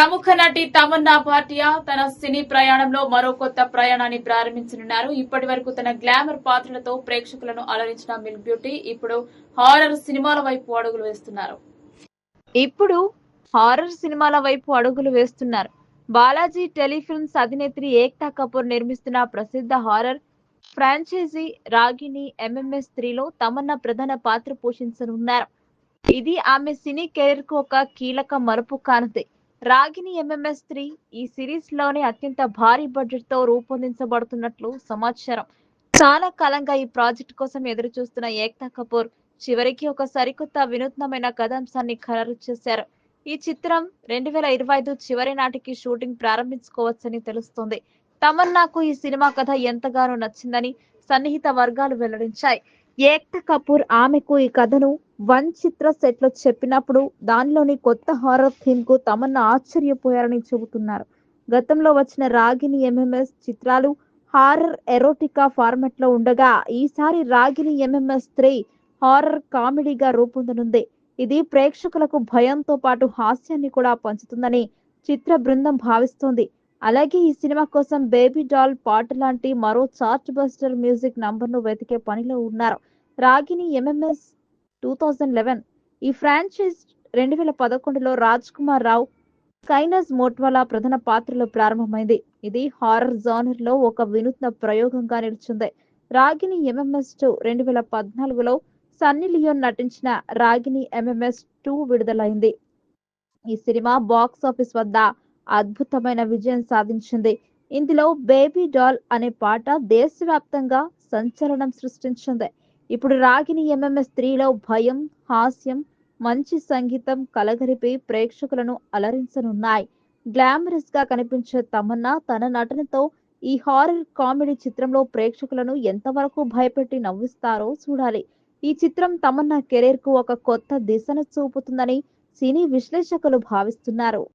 ప్రముఖ నటి తమన్నా భాటియా తన సినీ ప్రయాణంలో మరో కొత్త ప్రయాణాన్ని ప్రారంభించనున్నారు. ఇప్పటి వరకు తన గ్లామర్ పాత్రలతో ప్రేక్షకులను అలరించిన మిల్క్ బ్యూటీ ఇప్పుడు హారర్ సినిమాల వైపు అడుగులు వేస్తున్నారు. ఇప్పుడు హారర్ సినిమాల వైపు అడుగులు వేస్తున్నారు. బాలాజీ టెలిఫిల్మ్స్ అధినేత్రి ఏక్తా కపూర్ నిర్మిస్తున్న ప్రసిద్ధ హారర్ ఫ్రాంచైజీ రాగిని ఎంఎంఎస్ త్రీలో తమన్నా ప్రధాన పాత్ర పోషించనున్నారు. ఇది ఆమె సినీ కెరీర్కు ఒక కీలక మలుపు కానుంది. రాగిని ఎంఎంఎస్ త్రీ ఈ సిరీస్లోనే అత్యంత భారీ బడ్జెట్తో రూపొందించబడుతున్నట్లు సమాచారం. చాలా కాలంగా ఈ ప్రాజెక్ట్ కోసం ఎదురు చూస్తున్న ఏక్తా కపూర్ చివరికి ఒక సరికొత్త వినూత్నమైన కథాంశాన్ని ఖరారు చేశారు. ఈ చిత్రం రెండు వేల ఇరవై ఐదు చివరి నాటికి షూటింగ్ ప్రారంభించుకోవచ్చని తెలుస్తోంది. తమన్నాకు ఈ సినిమా కథ ఎంతగానో నచ్చిందని సన్నిహిత వర్గాలు వెల్లడించాయి. ఏక్తా కపూర్ ఆమెకు ఈ కథను వన్ చిత్ర సెట్లో చెప్పినప్పుడు దానిలోని కొత్త హారర్ థీమ్కు తమన్నా ఆశ్చర్యపోయారని చెబుతున్నారు. గతంలో వచ్చిన రాగిని ఎంఎంఎస్ చిత్రాలు హారర్ ఎరోటికా ఫార్మెట్లో ఉండగా ఈసారి రాగిని ఎంఎంఎస్ త్రీ హారర్ కామెడీగా రూపొందనుంది. ఇది ప్రేక్షకులకు భయంతో పాటు హాస్యాన్ని కూడా పంచుతుందని చిత్ర బృందం భావిస్తోంది. అలాగే ఈ సినిమా కోసం బేబీ డాల్ పాట లాంటి మరో చార్ట్ బస్టర్ మ్యూజిక్ నంబర్ను వెతికే పనిలో ఉన్నారు. Ragini MMS two thousand eleven ఈ ఫ్రాంచైజ్ రెండు వేల పదకొండులో రాజ్ కుమార్ రావు కైనస్ మోట్వాలా ప్రధాన పాత్రలో ప్రారంభమైంది. ఇది హారర్ జానర్లో ఒక వినూత్న ప్రయోగంగా నిలిచింది. రాగిని ఎంఎంఎస్ టూ రెండు వేల పద్నాలుగులో సన్నీ లియోన్ నటించిన రాగిని ఎంఎంఎస్ టూ విడుదలైంది. ఈ సినిమా బాక్స్ ఆఫీస్ వద్ద అద్భుతమైన విజయం సాధించింది. ఇందులో బేబీ డాల్ అనే పాట దేశవ్యాప్తంగా సంచలనం సృష్టించింది. ఇప్పుడు రాగిని ఎంఎంఎస్ త్రీలో భయం హాస్యం మంచి సంగీతం కలగరిపి ప్రేక్షకులను అలరించనున్నాయి. గ్లామరస్గా కనిపించే తమన్నా తన నటనతో ఈ హారర్ కామెడీ చిత్రంలో ప్రేక్షకులను ఎంతవరకు భయపెట్టి నవ్విస్తారో చూడాలి. ఈ చిత్రం తమన్నా కెరీర్కు ఒక కొత్త దిశను చూపుతుందని సినీ విశ్లేషకులు భావిస్తున్నారు.